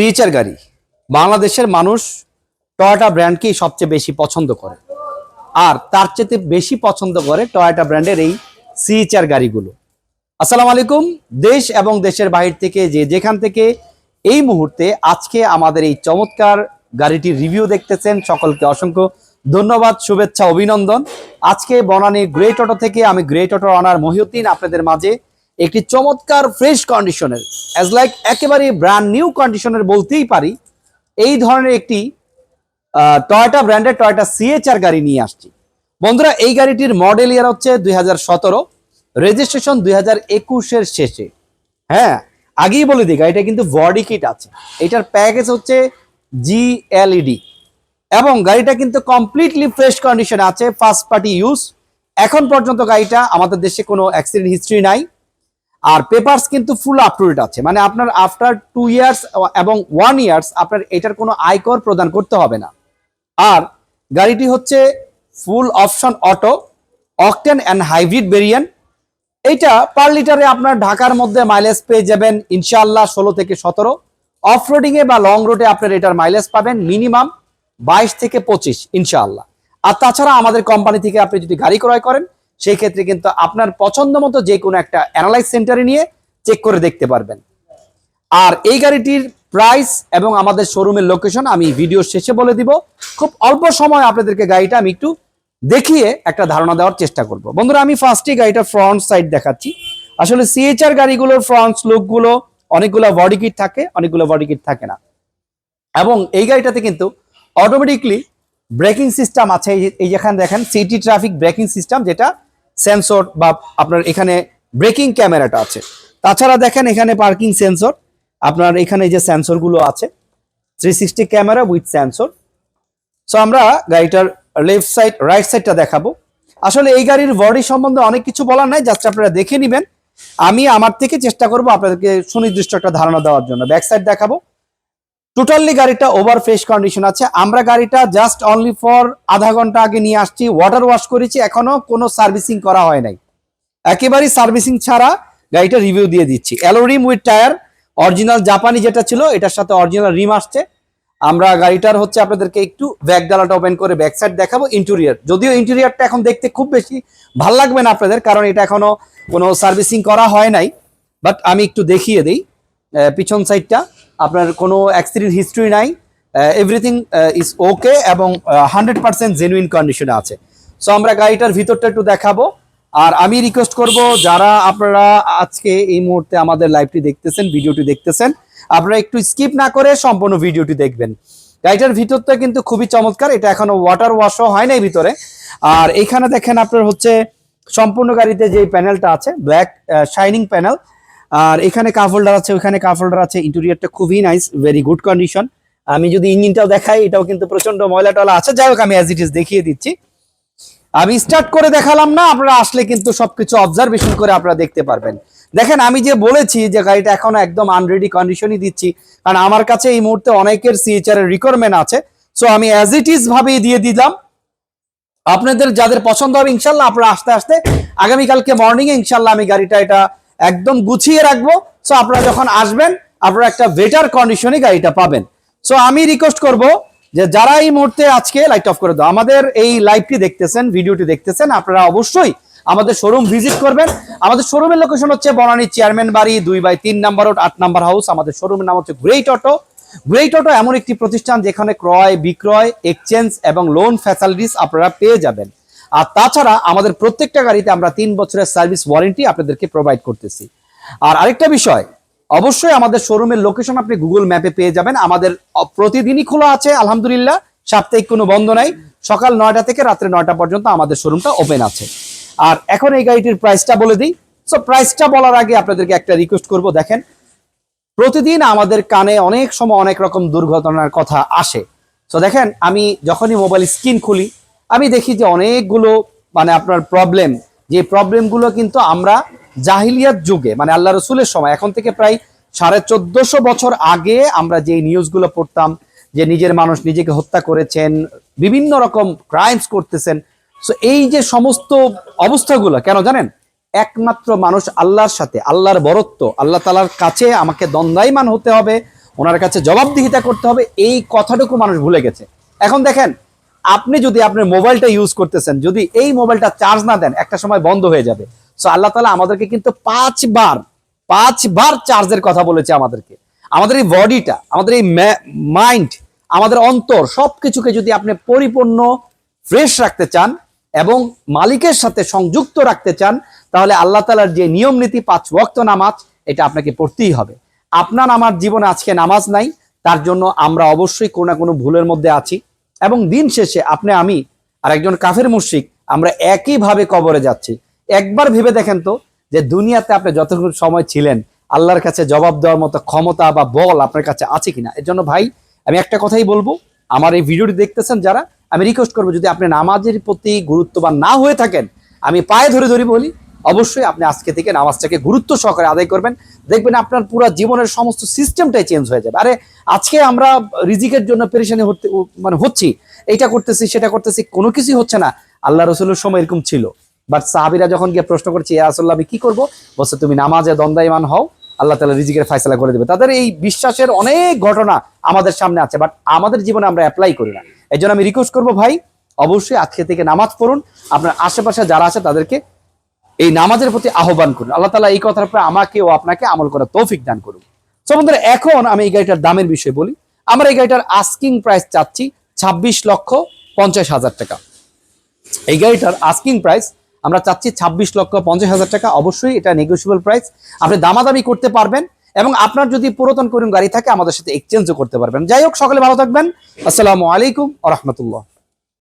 সিএচআর গাড়ি। বাংলাদেশের মানুষ টয়োটা ব্র্যান্ডকেই সবচেয়ে বেশি পছন্দ করে। আর তার চেয়ে বেশি পছন্দ করে টয়োটা ব্র্যান্ডের এই সিএচআর গাড়িগুলো। আসসালামু আলাইকুম। দেশ এবং দেশের বাহির থেকে যে যেখান থেকে এই মুহূর্তে আজকে আমাদের এই চমৎকার গাড়িটির রিভিউ দেখতেছেন, সকলকে অসংখ্য ধন্যবাদ, শুভেচ্ছা, অভিনন্দন। আজকে বনানী গ্রেট অটো থেকে আমি গ্রেট অটো অনার মহিউদ্দিন আপনাদের মাঝে একটি চমৎকার ফ্রেশ কন্ডিশনের অ্যাজ লাইক একেবারে ব্র্যান্ড নিউ কন্ডিশনের বলতেই পারি, এই ধরনের একটি টয়োটা ব্র্যান্ডের টয়োটা সিএচআর গাড়ি নিয়ে আসছি। বন্ধুরা, এই গাড়িটির মডেল ইয়ার হচ্ছে দুই হাজার সতেরো রেজিস্ট্রেশন দুই হাজার একুশের শেষে। হ্যাঁ আগেই বলে দিই গাড়িটা কিন্তু বডি কিট আছে। এটার প্যাকেজ হচ্ছে জিএলইডি এবং গাড়িটা কিন্তু কমপ্লিটলি ফ্রেশ কন্ডিশনে আছে ফার্স্ট পার্টি ইউজ এখন পর্যন্ত গাড়িটা আমাদের দেশে কোনো অ্যাক্সিডেন্ট হিস্ট্রি নাই। আর পেপারস কিন্তু ফুল আপ টু ডেট আছে। মানে আপনার আফটার টু ইয়ার্স এবং ওয়ান ইয়ার্স আপনার এটার কোনো আয়কর প্রদান করতে হবে না। আর গাড়িটি হচ্ছে full option auto octane and hybrid variant এইটা পার লিটারে আপনার ঢাকার মধ্যে মাইলেজ পেয়ে যাবেন ইনশাআল্লাহ ষোলো থেকে সতেরো। অফ রোডিংয়ে বা লং রোডে আপনার এটার মাইলেজ পাবেন মিনিমাম বাইশ থেকে পঁচিশ ইনশাআল্লাহ। আর তাছাড়া আমাদের কোম্পানি থেকে আপনি যদি গাড়ি ক্রয় করেন সেই ক্ষেত্রে কিন্তু আপনার পছন্দ মতো যে কোনো একটা অ্যানালাইজ সেন্টারে নিয়ে চেক করে দেখতে পারবেন। আর এই গাড়িটির প্রাইস এবং আমাদের শোরুমের লোকেশন আমি ভিডিও শেষে বলে দিব। খুব অল্প সময় আপনাদেরকে গাড়িটা আমি একটু দেখিয়ে একটা ধারণা দেওয়ার চেষ্টা করব। বন্ধুরা, আমি ফার্স্টে গাড়িটা ফ্রন্ট সাইড দেখাচ্ছি। আসলে সিএচআর গাড়িগুলোর ফ্রন্ট লুকগুলো অনেকগুলো বডি কিট থাকে, অনেকগুলো বডি কিট থাকে না। এবং এই গাড়িটাতে কিন্তু অটোমেটিকলি ব্রেকিং সিস্টেম আছে। এই এই যেখানে দেখেন সিটি ট্রাফিক ব্রেকিং সিস্টেম যেটা সেন্সর বা আপনার এখানে ব্রেকিং ক্যামেরাটা আছে। তাছাড়া দেখেন এখানে পার্কিং সেন্সর। আপনার এখানে যে সেন্সরগুলো আছে three sixty camera with sensor so আমরা গাড়িটার লেফট সাইড রাইট সাইডটা দেখাবো। আসলে এই গাড়ির বডি সম্বন্ধে অনেক কিছু বলার নাই জাস্ট আপনারা দেখে নেবেন। আমি আমার থেকে চেষ্টা করব আপনাদেরকে সুনির্দিষ্ট একটা ধারণা দেওয়ার জন্য। ব্যাক সাইড দেখাবো। টোটালি গাড়িটা ওভার ফ্রেশ কন্ডিশন আছে। আমরা গাড়িটা জাস্ট অনলি ফর আধা ঘণ্টা আগে নিয়ে আসছি ওয়াটার ওয়াশ করেছি, এখনও কোনো সার্ভিসিং করা হয় নাই। একেবারেই সার্ভিসিং ছাড়া গাড়িটা রিভিউ দিয়ে দিচ্ছি। Alloy rim with tyre original জাপানি যেটা ছিল, এটার সাথে অরিজিনাল রিম আসছে। আমরা গাড়িটার হচ্ছে আপনাদেরকে একটু ব্যাক ডালাটা ওপেন করে ব্যাক সাইড দেখাবো ইন্টেরিয়ার যদিও ইন্টেরিয়ারটা এখন দেখতে খুব বেশি ভালো লাগবে না আপনাদের, কারণ এটা এখনও কোনো সার্ভিসিং করা হয় নাই। বাট আমি একটু দেখিয়ে দিই পিছন সাইডটা আপনার কোনো অ্যাক্সিডেন্ট হিস্ট্রি নাই এভরিথিং ইজ ওকে এবং হান্ড্রেড পার্সেন্ট জেনুইন কন্ডিশনে আছে। সো আমরা গাড়িটার ভিতরটা একটু দেখাবো। আর আমি রিকোয়েস্ট করব যারা আপনারা আজকে এই মুহূর্তে আমাদের লাইভটি দেখতেছেন, ভিডিওটি দেখতেছেন, আপনারা একটু স্কিপ না করে সম্পূর্ণ ভিডিওটি দেখবেন। গাড়িটার ভিতরটা কিন্তু খুবই চমৎকার, এটা এখনও ওয়াটার ওয়াশও হয় নাই ভিতরে। আর এখানে দেখেন আপনার হচ্ছে, সম্পূর্ণ গাড়িতে যে প্যানেলটা আছে ব্ল্যাক শাইনিং প্যানেল আর এখানে কাপ হোল্ডার আছে, ওখানে কাপ হোল্ডার আছে ইন্টেরিয়রটা খুবই নাইস ভেরি গুড কন্ডিশন আমি যদি ইঞ্জিনটাও দেখাই, এটাও কিন্তু প্রচণ্ড ময়লা টলা আছে। যাই হোক, আমি অ্যাজ ইট ইজ দেখিয়ে দিচ্ছি। আমি স্টার্ট করে দেখালাম না, আপনারা আসলে কিন্তু সবকিছু অবজারভেশন করে আপনারা দেখতে পারবেন। দেখেন, আমি যে বলেছি যে গাড়িটা এখনও একদম আনরেডি কন্ডিশনই দিচ্ছি, কারণ আমার কাছে এই মুহূর্তে অনেকের সিএচআর এর রিকোয়ারমেন্ট আছে। সো আমি অ্যাজ ইট ইজ ভাবেই দিয়ে দিলাম। আপনাদের যাদের পছন্দ হবে, ইনশাল্লাহ আপনারা আস্তে আস্তে, আগামীকালকে মর্নিং এ ইনশাল্লাহ আমি গাড়িটা, এটা একদম গুছিয়ে রাখব। সো আপনারা যখন আসবেন, আপনারা একটা বেটার কন্ডিশনে গাড়িটা পাবেন। সো আমি রিকোয়েস্ট করব যে যারা এই মুহূর্তে আজকে লাইট অফ করে দাও, আমাদের এই লাইভটি দেখতেছেন ভিডিওটি দেখতেছেন, আপনারা অবশ্যই আমাদের শোরুম ভিজিট করবেন। আমাদের শোরুমের লোকেশন হচ্ছে বনানী চেয়ারম্যান বাড়ি, দুই বাই তিন নাম্বার রোড আট নাম্বার হাউস আমাদের শোরুমের নাম হচ্ছে গ্রেট অটো গ্রেট অটো এমন একটি প্রতিষ্ঠান যেখানে ক্রয়, বিক্রয় এক্সচেঞ্জ এবং লোন ফ্যাসিলিটিস আপনারা পেয়ে যাবেন। আর তাছাড়া আমাদের প্রত্যেকটা গাড়িতে আমরা তিন বছরের সার্ভিস ওয়ারেন্টি আপনাদেরকে প্রোভাইড করতেছি। আর আরেকটা বিষয়, অবশ্যই আমাদের শোরুমের লোকেশন আপনি গুগল ম্যাপে পেয়ে যাবেন। আমাদের প্রতিদিনই খোলা আছে, আলহামদুলিল্লাহ। সাপ্তাহিক কোনো বন্ধ নাই। সকাল নয়টা থেকে রাত্রে নয়টা পর্যন্ত আমাদের শোরুমটা ওপেন আছে। আর এখন এই গাড়িটির প্রাইসটা বলে দিই। সো প্রাইসটা বলার আগে আপনাদেরকে একটা রিকোয়েস্ট করব, দেখেন। প্রতিদিন আমাদের কানে অনেক সময় অনেক রকম দুর্ঘটনার কথা আসে। তো দেখেন, আমি যখনই মোবাইল স্ক্রিন খুলি আমি দেখি যে অনেকগুলো মানে আপনার প্রবলেম যে প্রবলেমগুলো কিন্তু আমরা জাহিলিয়াত যুগে মানে আল্লাহ রসুলের সময়, এখন থেকে প্রায় সাড়ে চোদ্দশো বছর আগে আমরা যে নিউজগুলো পড়তাম, যে নিজের মানুষ নিজেকে হত্যা করেছেন, বিভিন্ন রকম ক্রাইমস করতেছেন সো এই যে সমস্ত অবস্থাগুলো, কেন জানেন? একমাত্র মানুষ আল্লাহর সাথে, আল্লাহর বরত্ব, আল্লাহ তালার কাছে আমাকে দ্বন্দ্বায়মান হতে হবে, ওনার কাছে জবাবদিহিতা করতে হবে, এই কথাটুকু মানুষ ভুলে গেছে। এখন দেখেন আপনি যদি আপনার মোবাইলটা ইউজ করতেছেন, যদি এই মোবাইলটা চার্জ না দেন, একটা সময় বন্ধ হয়ে যাবে। সো আল্লাহ তালা আমাদেরকে কিন্তু পাঁচবার পাঁচবার চার্জের কথা বলেছে আমাদেরকে। আমাদের এই বডিটা আমাদের এই মাইন্ড আমাদের অন্তর, সবকিছুকে যদি আপনি পরিপূর্ণ ফ্রেশ রাখতে চান এবং মালিকের সাথে সংযুক্ত রাখতে চান, তাহলে আল্লাহ তালার যে নিয়ম নীতি, পাঁচ ওয়াক্ত নামাজ, এটা আপনাকে পড়তেই হবে। আপনার আমার জীবনে আজকে নামাজ নাই, তার জন্য আমরা অবশ্যই কোনো না কোনো ভুলের মধ্যে আছি। এবং দিন শেষে আপনি, আমি আর একজন কাফের মুশিক আমরা একইভাবে কবরে যাচ্ছি। একবার ভেবে দেখেন তো যে দুনিয়াতে আপনি যতক্ষণ সময় ছিলেন, আল্লাহর কাছে জবাব দেওয়ার মতো ক্ষমতা বা বল আপনার কাছে আছে কিনা? এর জন্য ভাই, আমি একটা কথাই বলব, আমার এই ভিডিওটি দেখতেছেন যারা, আমি রিকোয়েস্ট করব যদি আপনি নামাজের প্রতি গুরুত্ববান না হয়ে থাকেন, আমি পায়ে ধরে ধরে বলি অবশ্যই আপনি আজকে থেকে নামাজটাকে গুরুত্ব সহকারে আদায় করবেন। দেখবেন আপনার পুরো জীবনের সমস্ত সিস্টেমটাই চেঞ্জ হয়ে যাবে। আরে, আজকে আমরা রিজিকের জন্য পেরেশানি হতে মানে হচ্ছি এটা করতেছি, সেটা করতেছি, কোনো কিছুই হচ্ছে না। আল্লাহ রসুলের সময় এরকম ছিল। বাট সাহাবিরা যখন গিয়ে প্রশ্ন করছে, ইয়া রাসূলুল্লাহ, আমি কি করব? বলছে, তুমি নামাজে দ্বন্দ্বায়মান হও, আল্লাহ তালা রিজিকের ফয়সালা করে দেবে। তাদের এই বিশ্বাসের অনেক ঘটনা আমাদের সামনে আছে বাট আমাদের জীবনে আমরা অ্যাপ্লাই করি না। এই আমি রিকোয়েস্ট করব ভাই, অবশ্যই আজকে থেকে নামাজ পড়ুন। আপনার আশেপাশে যারা আছে তাদেরকে এই নামাজের প্রতি আহ্বান করুন। আল্লাহ তালা এই কথার উপরে আমাকে ও আপনাকে আমল করার তৌফিক দান করুন। সো বন্ধুরা, এখন আমি এই গাড়িটার দামের বিষয়ে বলি। আমরা এই গাড়িটার আস্কিং প্রাইস চাচ্ছি ছাব্বিশ লক্ষ পঞ্চাশ হাজার টাকা। এই গাড়িটার আস্কিং প্রাইস আমরা চাচ্ছি ছাব্বিশ লক্ষ পঞ্চাশ হাজার টাকা। অবশ্যই এটা নেগোসিয়েবল প্রাইস আপনি দামাদামি করতে পারবেন এবং আপনার যদি পুরাতন করুন গাড়ি থাকে, আমাদের সাথে এক্সচেঞ্জও করতে পারবেন। যাই হোক, সকলে ভালো থাকবেন। আসসালামু আলাইকুম আ রহমতুল্লাহ।